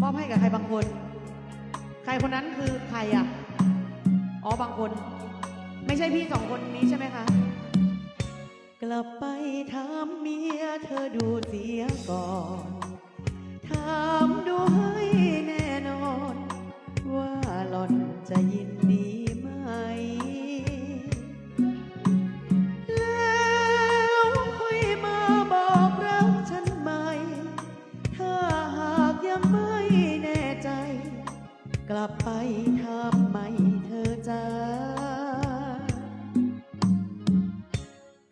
มอบให้กับใครบางคน ใครคนนั้นคือใครอะ อ๋อบางคน ไม่ใช่พี่สองคนนี้ใช่ไหมคะ กลับไปถามเมียเธอดูเสียก่อน ถามดูให้แน่นอน ว่าหล่อนจะยิน กลับไปทำใหมเธอจ้า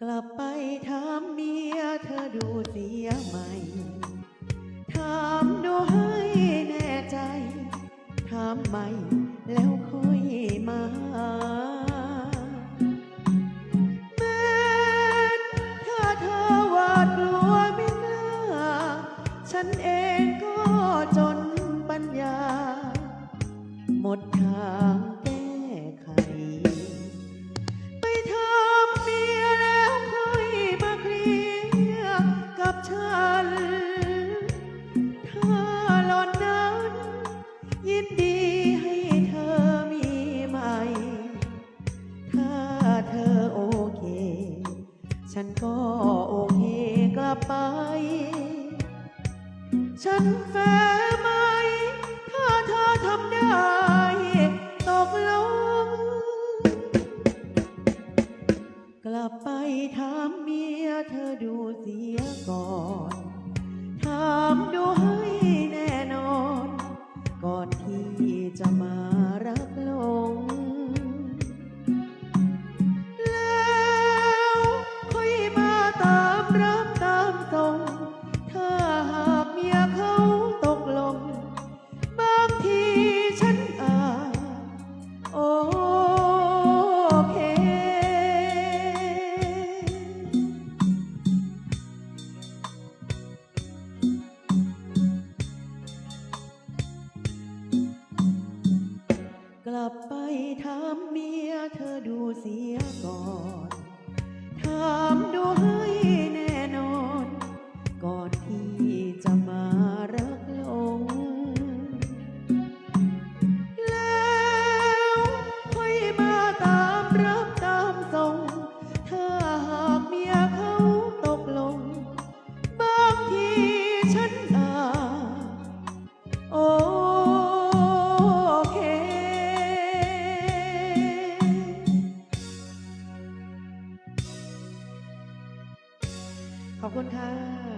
กลับไปถามเมียเธอดูเสียใหม่ถามดูให้แน่ใจ ถามใหม่แล้วค่อยมา มดทางแก้ไข ไปถามเมียแล้วค่อยมาเคลียร์กับฉัน ถ้าหล่อนนั้น ยินดีให้เธอมีใหม่ ถ้าเธอโอเค ฉันก็โอเคกลับไป ฉันแฟร์ กลับไปถามเมียเธอดูเสียก่อน กลับไปถามเมียเธอดูเสียก่อน ถามดู ขอบคุณค่ะ